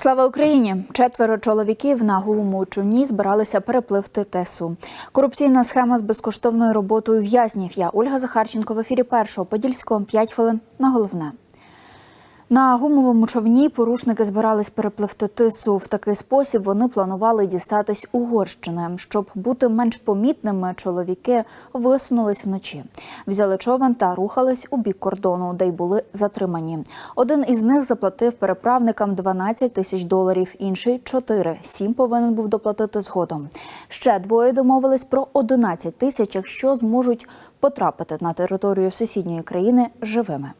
Слава Україні! Четверо чоловіків на гумовому човні збиралися перепливти тесу. Корупційна схема з безкоштовною роботою в'язнів. Я Ольга Захарченко в ефірі першого подільського 5 хвилин на головне. На гумовому човні порушники збирались перепливти тису. В такий спосіб вони планували дістатись Угорщини. Щоб бути менш помітними, чоловіки висунулись вночі, взяли човен та рухались у бік кордону, де й були затримані. Один із них заплатив переправникам 12 тисяч доларів, інший 4. Сім повинен був доплатити згодом. Ще двоє домовились про 11 тисяч, якщо зможуть потрапити на територію сусідньої країни живими.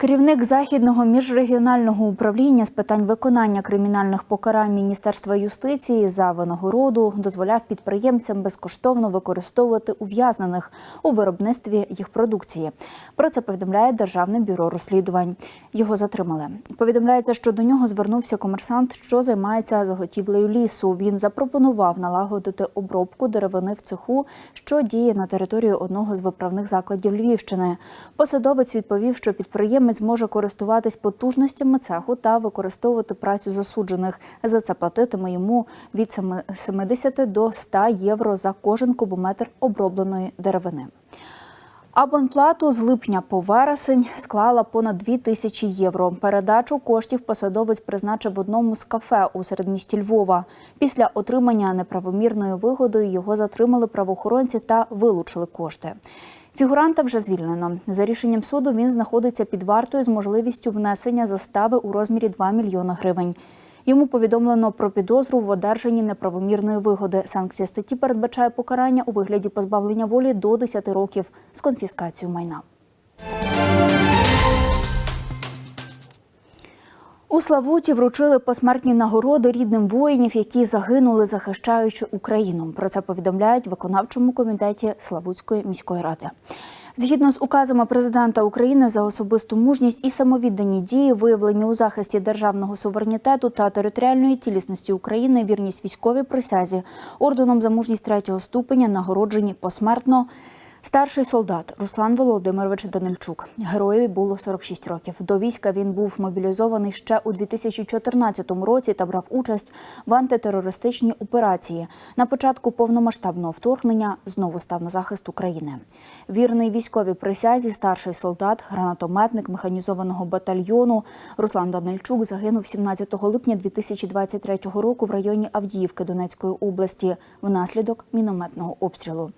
Керівник західного міжрегіонального управління з питань виконання кримінальних покарань Міністерства юстиції за винагороду дозволяв підприємцям безкоштовно використовувати ув'язнених у виробництві їх продукції. Про це повідомляє Державне бюро розслідувань. Його затримали. Повідомляється, що до нього звернувся комерсант, що займається заготівлею лісу. Він запропонував налагодити обробку деревини в цеху, що діє на території одного з виправних закладів Львівщини. Посадовець відповів, що підприємець зможе користуватись потужностями цеху та використовувати працю засуджених. За це платитиме йому від 70 до 100 євро за кожен кубометр обробленої деревини. Абонплату з липня по вересень склала понад 2 тисячі євро. Передачу коштів посадовець призначив в одному з кафе у середмісті Львова. Після отримання неправомірної вигоди його затримали правоохоронці та вилучили кошти. Фігуранта вже звільнено. За рішенням суду він знаходиться під вартою з можливістю внесення застави у розмірі 2 мільйона гривень. Йому повідомлено про підозру в одержанні неправомірної вигоди. Санкція статті передбачає покарання у вигляді позбавлення волі до 10 років з конфіскацією майна. У Славуті вручили посмертні нагороди рідним воїнів, які загинули, захищаючи Україну. Про це повідомляють в виконавчому комітеті Славутської міської ради. Згідно з указами президента України за особисту мужність і самовіддані дії, виявлені у захисті державного суверенітету та територіальної цілісності України, вірність військовій присязі, орденом за мужність третього ступеня нагороджені посмертно. Старший солдат Руслан Володимирович Данильчук. Героєві було 46 років. До війська він був мобілізований ще у 2014 році та брав участь в антитерористичній операції. На початку повномасштабного вторгнення знову став на захист України. Вірний військовій присязі, старший солдат, гранатометник механізованого батальйону Руслан Данильчук загинув 17 липня 2023 року в районі Авдіївки Донецької області внаслідок мінометного обстрілу.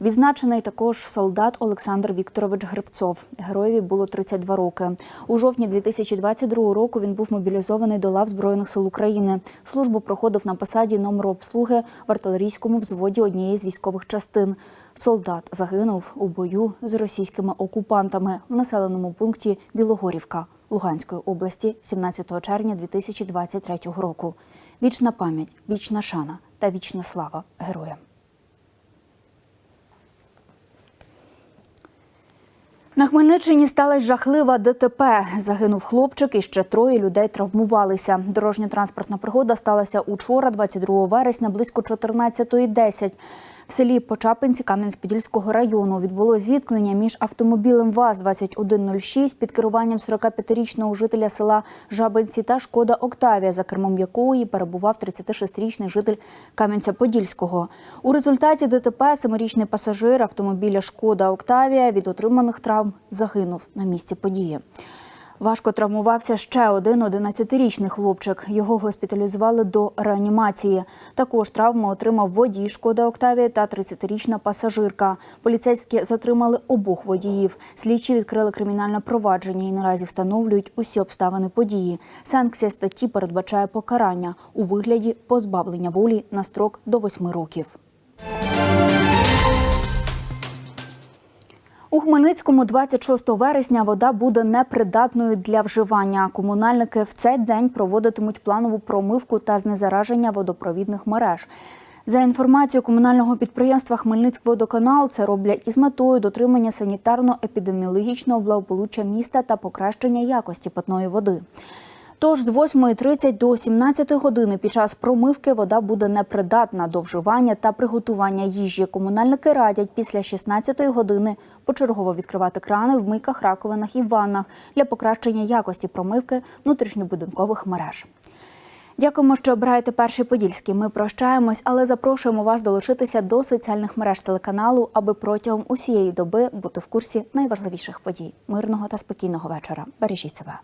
Відзначений також солдат Олександр Вікторович Гривцов. Героєві було 32 роки. У жовтні 2022 року він був мобілізований до лав Збройних сил України. Службу проходив на посаді номеру обслуги в артилерійському взводі однієї з військових частин. Солдат загинув у бою з російськими окупантами в населеному пункті Білогорівка Луганської області 17 червня 2023 року. Вічна пам'ять, вічна шана та вічна слава героям. На Хмельниччині сталася жахлива ДТП. Загинув хлопчик і ще троє людей травмувалися. Дорожня транспортна пригода сталася учора, 22 вересня, близько 14.10. В селі Почапинці Кам'янець-Подільського району відбуло зіткнення між автомобілем ВАЗ-2106 під керуванням 45-річного жителя села Жабинці та Шкода Октавія, за кермом якої перебував 36-річний житель Кам'янця-Подільського. У результаті ДТП семирічний пасажир автомобіля Шкода Октавія від отриманих травм загинув на місці події. Важко травмувався ще один 11-річний хлопчик. Його госпіталізували до реанімації. Також травму отримав водій Шкода Октавія та 30-річна пасажирка. Поліцейські затримали обох водіїв. Слідчі відкрили кримінальне провадження і наразі встановлюють усі обставини події. Санкція статті передбачає покарання у вигляді позбавлення волі на строк до 8 років. Хмельницькому 26 вересня вода буде непридатною для вживання. Комунальники в цей день проводитимуть планову промивку та знезараження водопровідних мереж. За інформацією комунального підприємства Хмельницькводоканал, це роблять із метою дотримання санітарно-епідеміологічного благополуччя міста та покращення якості питної води. Тож з 8.30 до 17 години під час промивки вода буде непридатна до вживання та приготування їжі. Комунальники радять після 16 години почергово відкривати крани в мийках, раковинах і ваннах для покращення якості промивки внутрішньобудинкових мереж. Дякуємо, що обираєте перший подільський. Ми прощаємось, але запрошуємо вас долучитися до соціальних мереж телеканалу, аби протягом усієї доби бути в курсі найважливіших подій. Мирного та спокійного вечора. Бережіть себе.